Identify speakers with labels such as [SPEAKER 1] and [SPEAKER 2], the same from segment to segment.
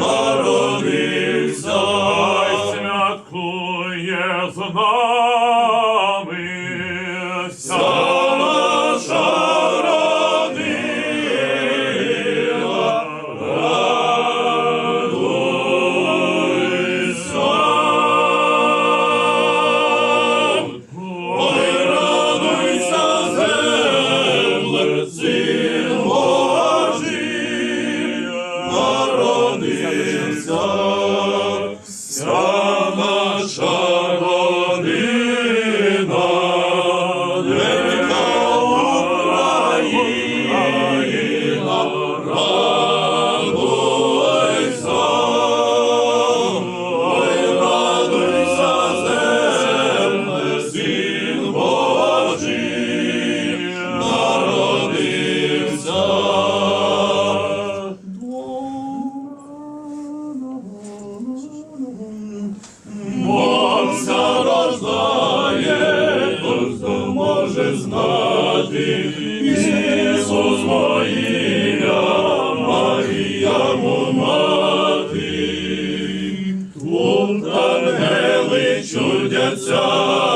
[SPEAKER 1] народився. Святкує з нами oh може знати, Ісус моя, Марія мати. Тут ангели чудяться,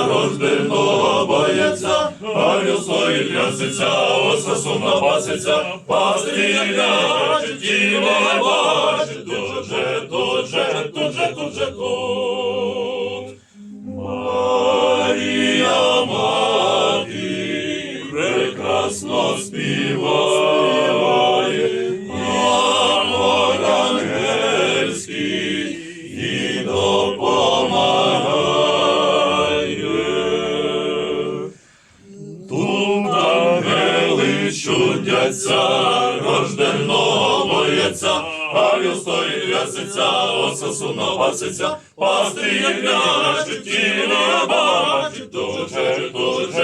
[SPEAKER 1] рожденого бояться, а стоїть трясеться, оса сумно паситься, пастирі бачить, чудяться, рожденого бояться, а він стоїть трясеться, оса сумно паситься, як гляжуть, і не бачить, тут же, тут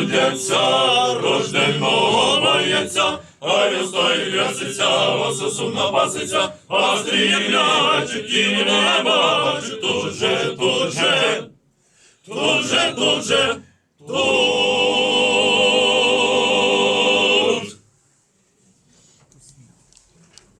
[SPEAKER 1] ангели чудяться, рожденого бояться, а він стоїть трясеться, напаситься, а стріляють і не бачить, тут же, тут же, тут же, тут же, тут